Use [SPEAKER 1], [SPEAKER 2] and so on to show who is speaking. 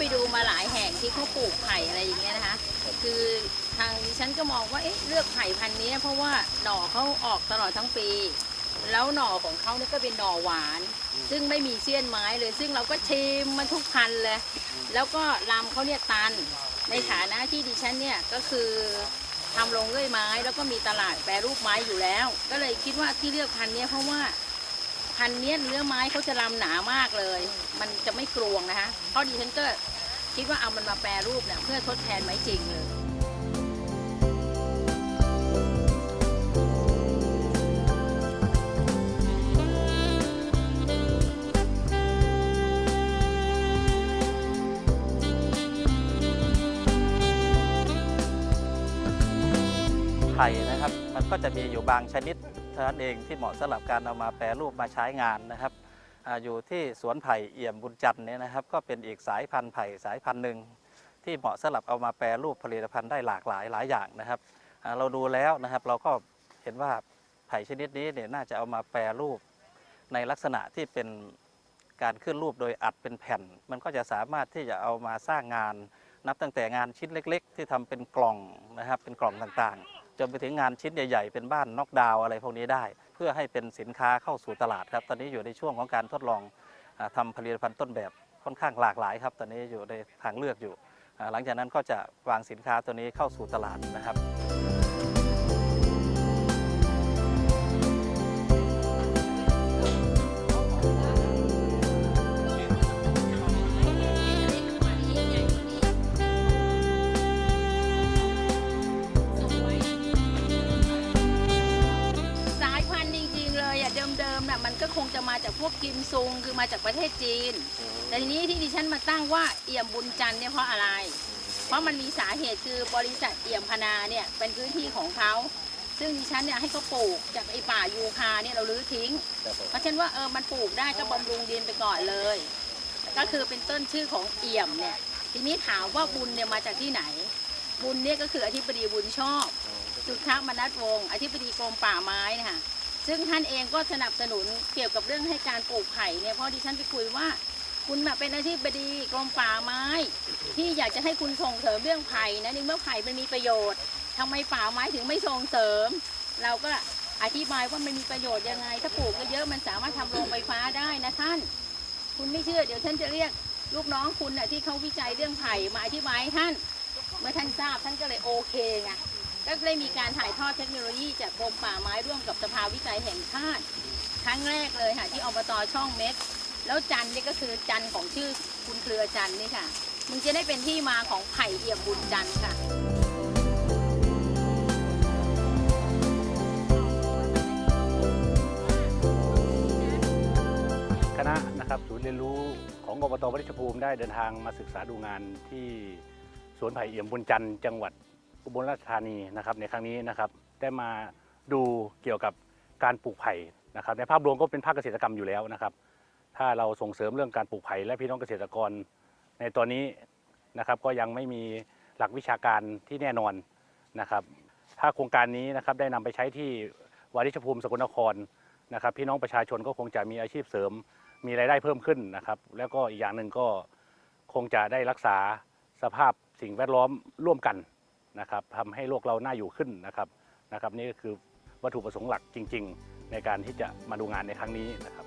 [SPEAKER 1] ไปดูมาหลายแห่งที่เขาปลูกไผ่อะไรอย่างเงี้ยนะคะ คือทางดิฉันก็มองว่าเอ๊ะเลือกไผ่พันธุ์นี้เพราะว่าหน่อเขาออกตลอดทั้งปี แล้วหน่อของเขาเนี่ยก็เป็นหน่อหวาน ซึ่งไม่มีเสี้ยนไม้เลย ซึ่งเราก็ชิมมันทุกพันเลย แล้วก็ลำเขาเนี่ยตัน ในฐานะที่ดิฉันเนี่ยก็คือทำลงเรื่อยไม้ แล้วก็มีตลาดแปรรูปไม้อยู่แล้ว ก็เลยคิดว่าที่เลือกพันธุ์นี้เพราะว่า พันธุ์เนี้ยเนื้อไม้เขาจะลำหนามากเลย มันจะไม่กรวงนะคะเพราะดิฉันก็คิดว่าเอามันมาแปรรูปเนี่ยเพื่อทดแทนไม้จริงเลย
[SPEAKER 2] ไผ่นะครับ มันก็จะมีอยู่บางชนิด ท่านั้นเองที่เหมาะสำหรับการเอามาแปรรูปมาใช้งานนะครับออยู่ที่สวนไผ่เอี่ยมบุญจันทร์เนี่ยนะครับ ก็เป็นอีกสายพันธุ์ไผ่สายพันธุ์หนึ่งที่เหมาะสำหรับเอามาแปรรูปผลิตภัณฑ์ได้หลากหลายหลายอย่างนะครับเราดูแล้วนะครับเราก็เห็นว่าไผ่ชนิดนี้เนี่ยน่าจะเอามาแปรรูปในลักษณะที่เป็นการขึ้นรูปโดยอัดเป็นแผ่น มันก็จะสามารถที่จะเอามาสร้างงานนับตั้งแต่งานชิ้นเล็ก ๆ ที่ทำเป็นกล่องนะครับเป็นกล่องต่างๆ จนไปถึงงานชิ้นใหญ่ๆ เป็นบ้านน็อกดาวอะไรพวกนี้ได้ เพื่อให้เป็นสินค้าเข้าสู่ตลาดครับ ตอนนี้อยู่ในช่วงของการทดลองอาทำผลิตภัณฑ์ต้นแบบค่อนข้างหลากหลายครับ ตอนนี้อยู่ในทางเลือกอยู่ หลังจากนั้นก็จะวางสินค้าตัวนี้เข้าสู่ตลาดนะครับ
[SPEAKER 1] คงจะมาจากพวกกิมซุงคือมาจากประเทศจีน แต่ทีนี้ที่ดิฉันมาตั้งว่าเอี่ยมบุญจันทร์เนี่ยเพราะอะไร เพราะมันมีสาเหตุคือบริษัทเอี่ยมพนาเนี่ยเป็นพื้นที่ของเขาซึ่งดิฉันเนี่ยให้เขาปลูกจากไอ้ป่ายูคาเนี่ยเราลื้อทิ้ง เพราะฉะนันว่าเออมันปลูกได้ก็บำรุงดินไปก่อนเลย ก็คือเป็นต้นชื่อของเอี่ยมเนี่ยทีนี้ถามว่าบุญเนี่ยมาจากที่ไหน บุญเนี่ยก็คืออธิบดีบุญชอบ จุฑามนัสวงศ์อธิบดีกรมป่าไม้นะคะ ซึ่งท่านเองก็สนับสนุนเกี่ยวกับเรื่องให้การปลูกไผ่เนี่ยเพราะดิฉันไปคุยว่า คุณมาเป็นอธิบดีกรมป่าไม้ ที่อยากจะให้คุณส่งเสริมเรื่องไผ่นะในเมื่อไผ่มันมีประโยชน์ทำไมป่าไม้ถึงไม่ส่งเสริม เราก็อธิบายว่ามันมีประโยชน์ยังไง ถ้าปลูกเยอะๆมันสามารถทำโรงไฟฟ้าได้นะท่าน คุณไม่เชื่อเดี๋ยวฉันจะเรียกลูกน้องคุณน่ะที่เขาวิจัยเรื่องไผ่มาอธิบายให้ท่าน เมื่อท่านทราบท่านก็เลยโอเคไง ก็ได้มีการถ่ายทอดเทคโนโลยีจากกรมป่าไม้ร่วมกับสภาวิจัยแห่งชาติครั้งแรกเลยค่ะที่อบตช่องเม็ดแล้วจันนี่ก็คือจันของชื่อคุณเครือจันนี่ค่ะ มึงจะได้เป็นที่มาของไผ่เอี่ยมบุญจันทร์ค่ะ
[SPEAKER 3] คณะนะครับศูนย์เรียนรู้ของอบตวริชภูมิได้เดินทางมาศึกษาดูงานที่สวนไผ่เอี่ยมบุญจันทร์จังหวัด อุบลราชธานีนะครับในครั้งนี้นะครับได้มาดูเกี่ยวกับการปลูกไผ่นะครับในภาพรวมก็เป็นภาคเกษตรกรรมอยู่แล้วนะครับ ถ้าเราส่งเสริมเรื่องการปลูกไผ่และพี่น้องเกษตรกร ในตอนนี้นะครับก็ยังไม่มีหลักวิชาการที่แน่นอนนะครับ ถ้าโครงการนี้นะครับได้นำไปใช้ที่วาริชภูมิสกลนครนะครับพี่น้องประชาชนก็คงจะมีอาชีพเสริม มีรายได้เพิ่มขึ้นนะครับ แล้วก็อีกอย่างหนึ่งก็คงจะได้รักษาสภาพสิ่งแวดล้อมร่วมกัน นะครับทำให้โลกเราน่าอยู่ขึ้นนะครับนะครับนี่ก็คือวัตถุประสงค์หลักจริง ๆ ในการที่จะมาดูงานในครั้งนี้นะครับ